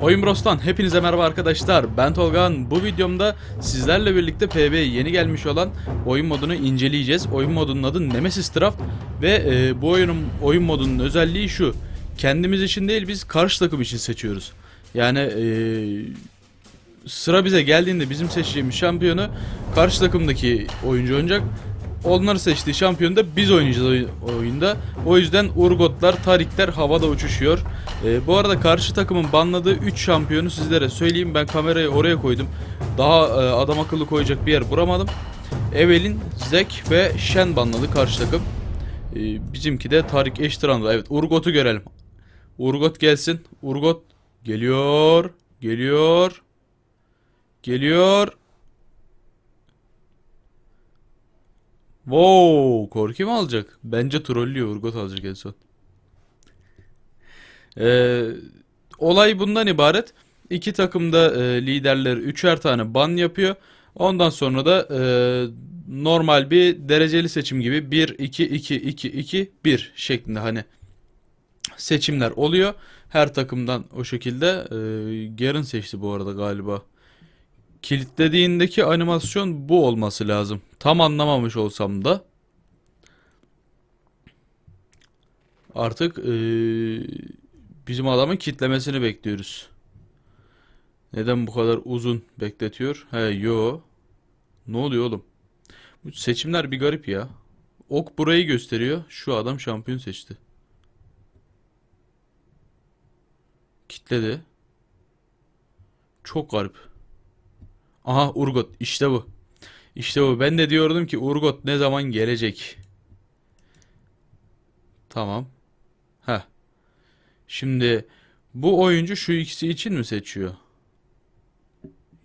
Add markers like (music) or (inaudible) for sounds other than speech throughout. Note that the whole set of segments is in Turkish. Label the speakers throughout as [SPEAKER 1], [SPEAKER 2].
[SPEAKER 1] Oyun Bros'tan hepinize merhaba arkadaşlar. Ben Tolgan. Bu videomda sizlerle birlikte PvP'ye yeni gelmiş olan oyun modunu inceleyeceğiz. Oyun modunun adı Nemesis Draft ve e, bu oyunun oyun modunun özelliği şu. Kendimiz için değil biz karşı takım için seçiyoruz. Yani e, sıra bize geldiğinde bizim seçeceğimiz şampiyonu karşı takımdaki oyuncu oynayacak. Onları seçtiği şampiyonu da biz oynayacağız oy- oyunda. O yüzden Urgotlar, Tarikler havada uçuşuyor. Ee, bu arada karşı takımın banladığı 3 şampiyonu sizlere söyleyeyim. Ben kamerayı oraya koydum. Daha e, adam akıllı koyacak bir yer bulamadım. Evelin, Zek ve Shen banladı karşı takım. Ee, bizimki de Tarik Eştiran'da. Evet Urgot'u görelim. Urgot gelsin. Urgot geliyor. Geliyor. Geliyor. Wow, Korki mi alacak? Bence trollüyor. Urgot alacak en son. Ee, olay bundan ibaret. İki takımda e, liderler üçer tane ban yapıyor. Ondan sonra da e, normal bir dereceli seçim gibi 1, 2, 2, 2, 2, 1 şeklinde hani seçimler oluyor. Her takımdan o şekilde. E, Garen seçti bu arada galiba. Kilitlediğindeki animasyon bu olması lazım. Tam anlamamış olsam da. Artık eee, bizim adamın kitlemesini bekliyoruz. Neden bu kadar uzun bekletiyor? He yo. Ne oluyor oğlum? Bu seçimler bir garip ya. Ok burayı gösteriyor. Şu adam şampiyon seçti. Kitledi. Çok garip. Aha Urgot işte bu. İşte bu. Ben de diyordum ki Urgot ne zaman gelecek? Tamam. Heh. Şimdi bu oyuncu şu ikisi için mi seçiyor?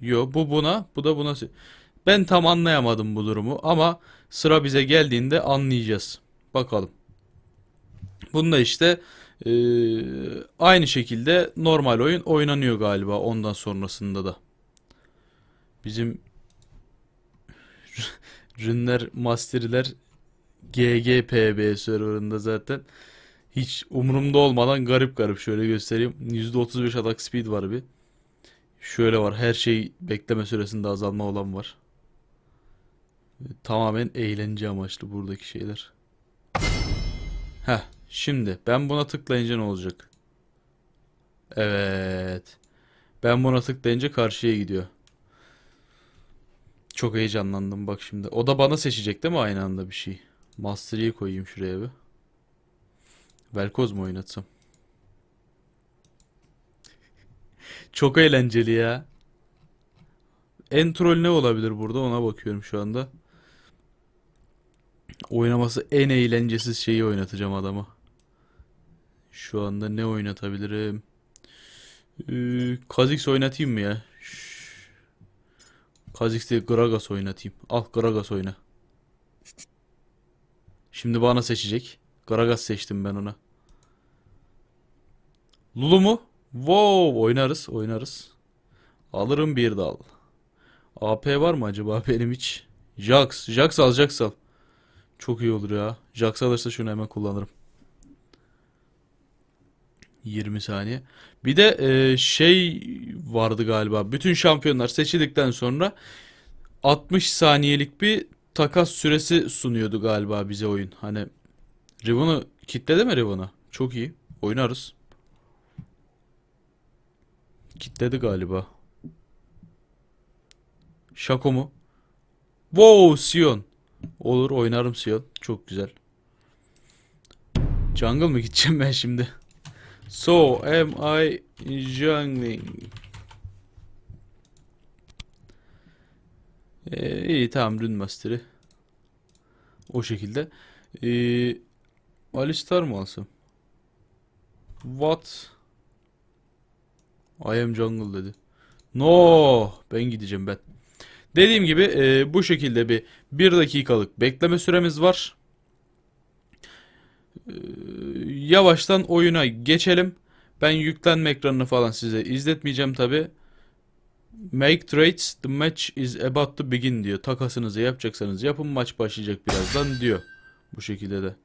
[SPEAKER 1] Yo bu buna, bu da buna. Ben tam anlayamadım bu durumu ama sıra bize geldiğinde anlayacağız. Bakalım. Bunda işte eee, aynı şekilde normal oyun oynanıyor galiba ondan sonrasında da. Bizim Rünler Master'ler GGPB serverında zaten hiç umurumda olmadan garip garip şöyle göstereyim. %35 atak speed var bir. Şöyle var her şey bekleme süresinde azalma olan var. Tamamen eğlence amaçlı buradaki şeyler. Heh şimdi ben buna tıklayınca ne olacak? Evet. Ben buna tıklayınca karşıya gidiyor. Çok heyecanlandım bak şimdi. O da bana seçecek değil mi aynı anda bir şey? Master Yi koyayım şuraya bir. Velkoz mu oynatsam? (laughs) Çok eğlenceli ya. En troll ne olabilir burada ona bakıyorum şu anda. Oynaması en eğlencesiz şeyi oynatacağım adama. Şu anda ne oynatabilirim? Ee, Kha'Zix oynatayım mı ya? Şşş. Kha'Zix değil Gragas oynatayım. Al Gragas oyna. Şimdi bana seçecek. Gragas seçtim ben ona. Lulu mu? Wow oynarız oynarız. Alırım bir dal. AP var mı acaba (laughs) benim hiç? Jax. Jax al Jax al. Çok iyi olur ya. Jax alırsa şunu hemen kullanırım. 20 saniye. Bir de e, şey vardı galiba. Bütün şampiyonlar seçildikten sonra 60 saniyelik bir takas süresi sunuyordu galiba bize oyun. Hani Riven'ı kitledi mi Riven'ı? Çok iyi. Oynarız. Kitledi galiba. Şako mu? Wow Sion. Olur oynarım Sion. Çok güzel. Jungle mı gideceğim ben şimdi? So am I jungling? Ee, iyi tamam Rune Master'ı. O şekilde. Ee, Alistar mı alsam? What? I am jungle dedi. No, ben gideceğim ben. Dediğim gibi e, bu şekilde bir bir dakikalık bekleme süremiz var. Ee, yavaştan oyuna geçelim. Ben yüklenme ekranını falan size izletmeyeceğim tabi. Make trades, the match is about to begin diyor. Takasınızı yapacaksanız yapın maç başlayacak birazdan diyor. Bu şekilde de.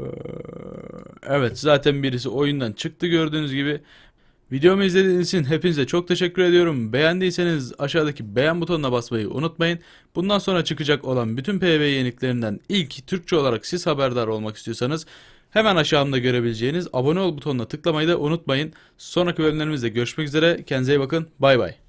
[SPEAKER 1] Ee, Evet zaten birisi oyundan çıktı gördüğünüz gibi. Videomu izlediğiniz için hepinize çok teşekkür ediyorum. Beğendiyseniz aşağıdaki beğen butonuna basmayı unutmayın. Bundan sonra çıkacak olan bütün PvP yeniliklerinden ilk Türkçe olarak siz haberdar olmak istiyorsanız hemen aşağımda görebileceğiniz abone ol butonuna tıklamayı da unutmayın. Sonraki bölümlerimizde görüşmek üzere. Kendinize iyi bakın. Bay bay.